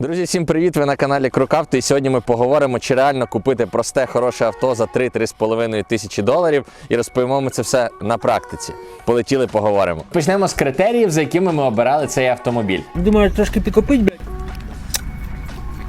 Друзі, всім привіт! Ви на каналі Крукавто. І сьогодні ми поговоримо, чи реально купити просте хороше авто за 3-3,5 тисячі доларів і розповімо ми це все на практиці. Полетіли, поговоримо. Почнемо з критеріїв, за якими ми обирали цей автомобіль. Думаю, трошки підкопить, блядь.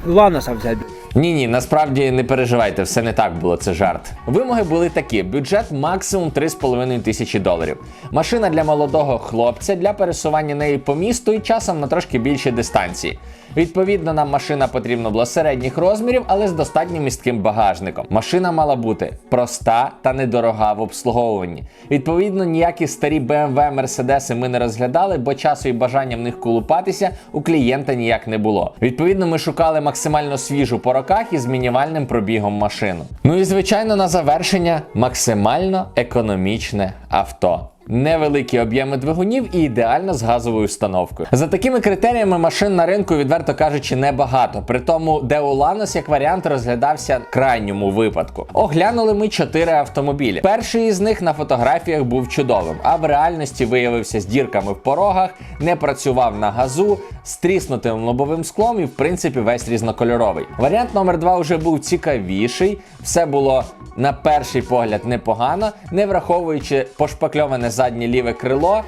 Ланоса взяти. Ні, ні, насправді не переживайте, все не так було, це жарт. Вимоги були такі: бюджет максимум 3,5 тисячі доларів. Машина для молодого хлопця для пересування неї по місту і часом на трошки більші дистанції. Відповідно, нам машина потрібна була середніх розмірів, але з достатньо містким багажником. Машина мала бути проста та недорога в обслуговуванні. Відповідно, ніякі старі BMW, Мерседеси ми не розглядали, бо часу і бажання в них колупатися у клієнта ніяк не було. Відповідно, ми шукали максимально свіжу по роках і з мінімальним пробігом машину. Ну і звичайно, на завершення максимально економічне авто. Невеликі об'єми двигунів і ідеально з газовою установкою. За такими критеріями машин на ринку, відверто кажучи, небагато. При тому, Deo Lanos як варіант розглядався в крайньому випадку. Оглянули ми чотири автомобілі. Перший із них на фотографіях був чудовим, а в реальності виявився з дірками в порогах, не працював на газу, з тріснутим лобовим склом і, в принципі, весь різнокольоровий. Варіант номер два вже був цікавіший. Все було на перший погляд непогано, не враховуючи пошпакльоване заднє ліве крило.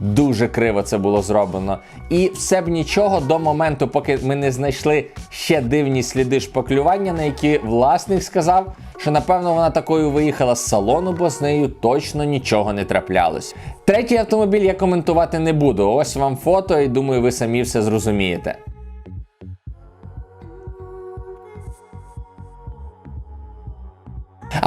Дуже криво це було зроблено. І все б нічого до моменту, поки ми не знайшли ще дивні сліди шпаклювання, на які власник сказав, що напевно вона такою виїхала з салону, бо з нею точно нічого не траплялось. Третій автомобіль я коментувати не буду. Ось вам фото, і думаю, ви самі все зрозумієте.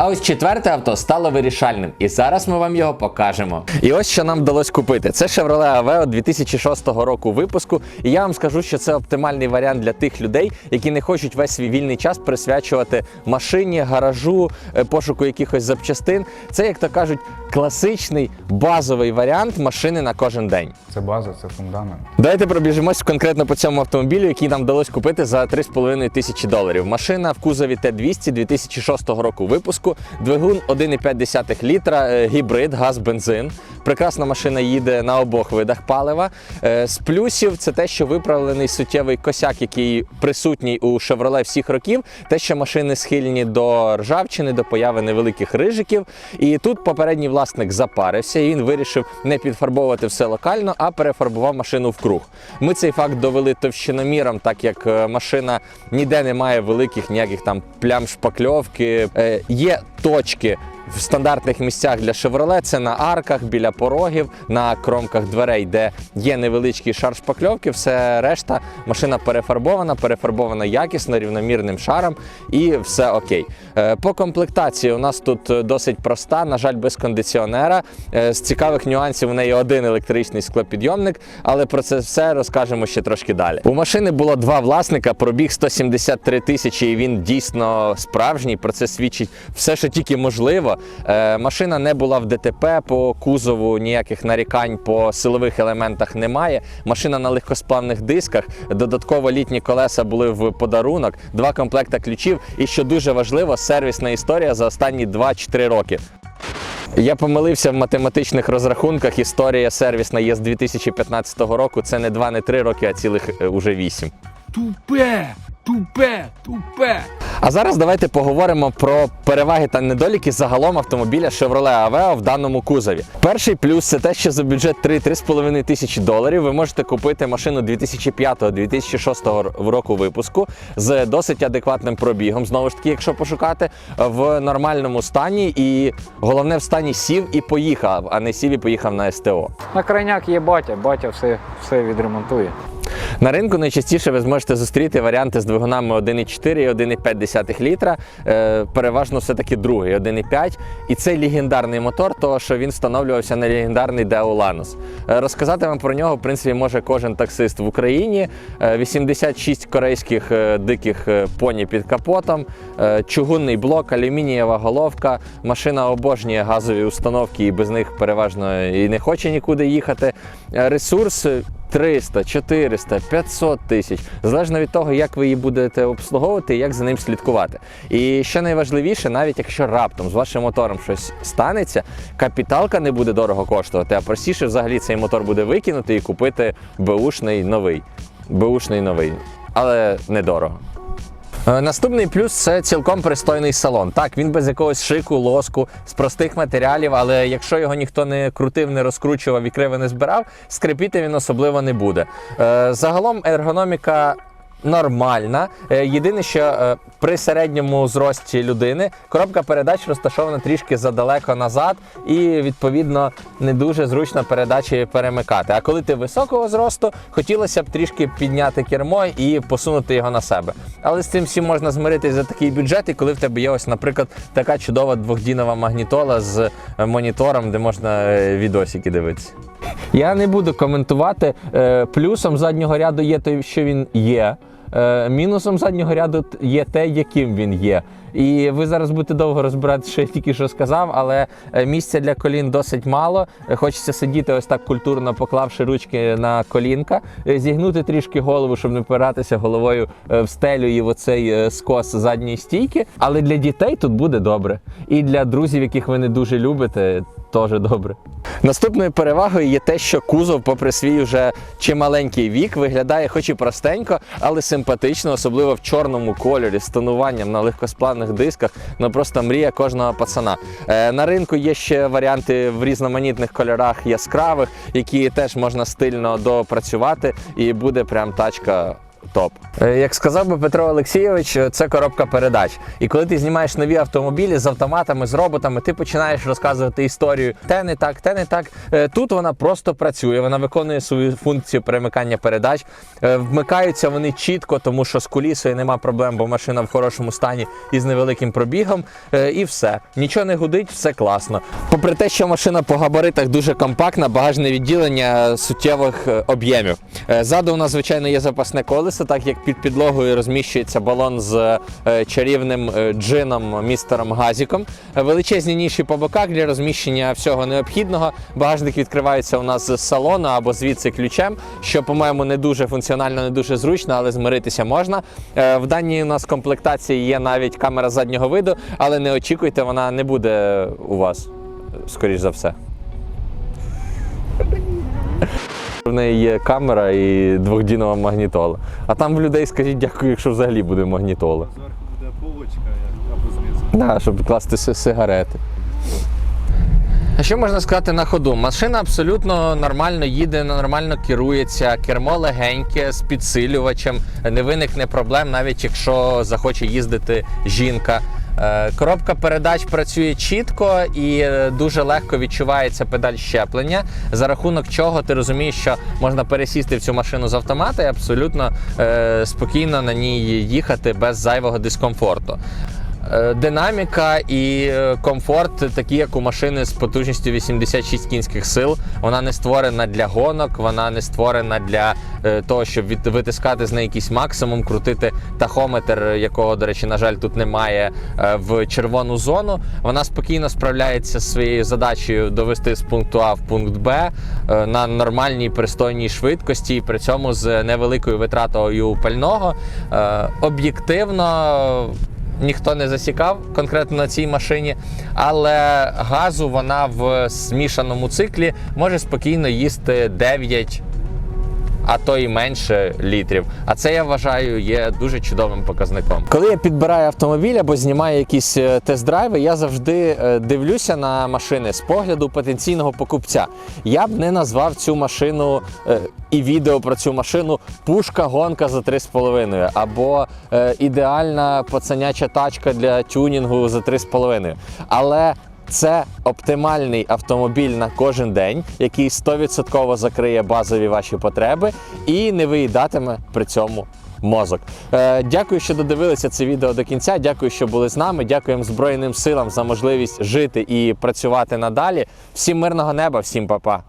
А ось четверте авто стало вирішальним, і зараз ми вам його покажемо. І ось що нам вдалося купити. Це Chevrolet Aveo 2006 року випуску. І я вам скажу, що це оптимальний варіант для тих людей, які не хочуть весь свій вільний час присвячувати машині, гаражу, е, пошуку якихось запчастин. Це, як то кажуть, класичний базовий варіант машини на кожен день. Це база, це фундамент. Давайте пробіжимось конкретно по цьому автомобілю, який нам вдалося купити за 3,5 тисячі доларів. Машина в кузові Т200 2006 року випуску, двигун 1,5 літра, е, гібрид, газ, бензин. Прекрасна машина їде на обох видах палива. Е, З плюсів це те, що виправлений суттєвий косяк, який присутній у Chevrolet всіх років. Те, що машини схильні до ржавчини, до появи невеликих рижиків. І тут попередній власник запарився, і він вирішив не підфарбовувати все локально, а перефарбував машину в круг. Ми цей факт довели товщиноміром, так як е, машина ніде не має великих ніяких там плям шпакльовки. Е, Є точки. В стандартних місцях для Chevrolet це на арках, біля порогів, на кромках дверей, де є невеличкий шар шпакльовки, все решта машина перефарбована, перефарбована якісно, рівномірним шаром і все окей. Е, По комплектації у нас тут е, досить проста, на жаль, без кондиціонера. Е, З цікавих нюансів у неї один електричний склопідйомник, але про це все розкажемо ще трошки далі. У машини було два власника, пробіг 173 тисячі, і він дійсно справжній. Про це свідчить все, що тільки можливо. Е, Машина не була в ДТП по кузову, ніяких нарікань по силових елементах немає. Машина на легкосплавних дисках. Додатково літні колеса були в подарунок, два комплекта ключів. І що дуже важливо, сервісна історія за останні 2-4 роки. Я помилився в математичних розрахунках. Історія сервісна є з 2015 року. Це не 2, не 3 роки, а цілих е, уже 8. Тупе! Тупе! Тупе! А зараз давайте поговоримо про переваги та недоліки загалом автомобіля Chevrolet Aveo в даному кузові. Перший плюс це те, що за бюджет 3-3,5 тисячі доларів ви можете купити машину 2005-2006 року випуску з досить адекватним пробігом. Знову ж таки, якщо пошукати в нормальному стані, і головне в стані сів і поїхав, а не сів і поїхав на СТО. На крайняк є батя, батя все, все відремонтує. На ринку найчастіше ви зможете зустріти варіанти з двигунами 1,4 і 1,5 літра. Е, переважно все-таки другий 1,5. І цей легендарний мотор, того що він встановлювався на легендарний Deo Lanos. Е, розказати вам про нього, в принципі, може кожен таксист в Україні. Е, 86 корейських е, диких е, поні під капотом, чугунний блок, алюмінієва головка. Машина обожнює газові установки і без них переважно і не хоче нікуди їхати. Ресурс 300, 400, 500 тисяч, залежно від того, як ви її будете обслуговувати і як за ним слідкувати. І що найважливіше, навіть якщо раптом з вашим мотором щось станеться, капіталка не буде дорого коштувати, а простіше взагалі цей мотор буде викинути і купити беушний новий. Беушний новий. але недорого. Е, Наступний плюс це цілком пристойний салон. Так, він без якогось шику, лоску, з простих матеріалів, але якщо його ніхто не крутив, не розкручував і криво не збирав, скрипіти він особливо не буде. Е, Загалом ергономіка. Нормальна. Е, Єдине, що е, при середньому зрості людини коробка передач розташована трішки задалеко назад, і відповідно не дуже зручно передачі перемикати. А коли ти високого зросту, хотілося б трішки підняти кермо і посунути його на себе. Але з цим всім можна змиритись за такий бюджет, і коли в тебе є ось, наприклад, така чудова двохдінова магнітола з е, монітором, де можна відосики дивитися. Я не буду коментувати. Плюсом заднього ряду є те, що він є. Е, Мінусом заднього ряду є те, яким він є. І ви зараз будете довго розбирати, що я тільки що сказав, але е, місця для колін досить мало. Е, Хочеться сидіти ось так культурно, поклавши ручки на колінка, зігнути трішки голову, щоб не впиратися головою в стелю і в оцей скос задньої стійки. Але для дітей тут буде добре. І для друзів, яких ви не дуже любите, теж добре. Наступною перевагою є те, що кузов, попри свій уже чималенький вік, виглядає хоч і простенько, але симпатично, особливо в чорному кольорі з тонуванням на легкосплавних дисках. Ну просто мрія кожного пацана. Е, на ринку є ще варіанти в різноманітних кольорах яскравих, які теж можна стильно допрацювати, і буде прям тачка. Топ. Е, Як сказав би Петро Олексійович, е, це коробка передач. І коли ти знімаєш нові автомобілі з автоматами, з роботами, ти починаєш розказувати історію. Те не так, те не так. Е, Тут вона просто працює, вона виконує свою функцію перемикання передач. Вмикаються вони чітко, тому що з кулісою нема проблем, бо машина в хорошому стані і з невеликим пробігом. І все. Нічого не гудить, все класно. Попри те, що машина по габаритах дуже компактна, багажне відділення суттєвих об'ємів. Ззаду у нас, звичайно, є запасне колесо, так як під підлогою розміщується балон з е, чарівним е, джином містером Газіком. Величезні ніші по боках для розміщення всього необхідного. Багажник відкривається у нас з салону або звідси ключем, що, по-моєму, не дуже функціонально, не дуже зручно, але змиритися можна. Е, В даній у нас комплектації є навіть камера заднього виду, але не очікуйте, вона не буде у вас, скоріш за все. В неї є камера і двохдінова магнітола. А там в людей скажіть дякую, якщо взагалі буде магнітола. Зверху буде полочка як- або знизу. Да, щоб класти си- сигарети. А що можна сказати на ходу? Машина абсолютно нормально їде, нормально керується, кермо легеньке з підсилювачем, не виникне проблем, навіть якщо захоче їздити жінка. Е, Коробка передач працює чітко і е, дуже легко відчувається педаль щеплення, за рахунок чого ти розумієш, що можна пересісти в цю машину з автомата і абсолютно е, спокійно на ній їхати без зайвого дискомфорту. Е, Динаміка і е, комфорт такі, як у машини з потужністю 86 кінських сил. Вона не створена для гонок, вона не створена для е, того, щоб від, витискати з неї якийсь максимум, крутити тахометр, якого, до речі, на жаль, тут немає в червону зону. Вона спокійно справляється з своєю задачею довести з пункту А в пункт Б на нормальній пристойній швидкості, і при цьому з невеликою витратою пального. Об'єктивно ніхто не засікав конкретно на цій машині, але газу вона в змішаному циклі може спокійно їсти 9 а то і менше літрів. А це я вважаю є дуже чудовим показником. Коли я підбираю автомобіль або знімаю якісь е, тест-драйви, я завжди е, дивлюся на машини з погляду потенційного покупця. Я б не назвав цю машину е, і відео про цю машину пушка гонка за 3,5 або ідеальна пацаняча тачка для тюнінгу за 3,5. Але це оптимальний автомобіль на кожен день, який 100% закриє базові ваші потреби і не виїдатиме при цьому мозок. Е, дякую, що додивилися це відео до кінця. Дякую, що були з нами. Дякуємо Збройним силам за можливість жити і працювати надалі. Всім мирного неба, всім па-па.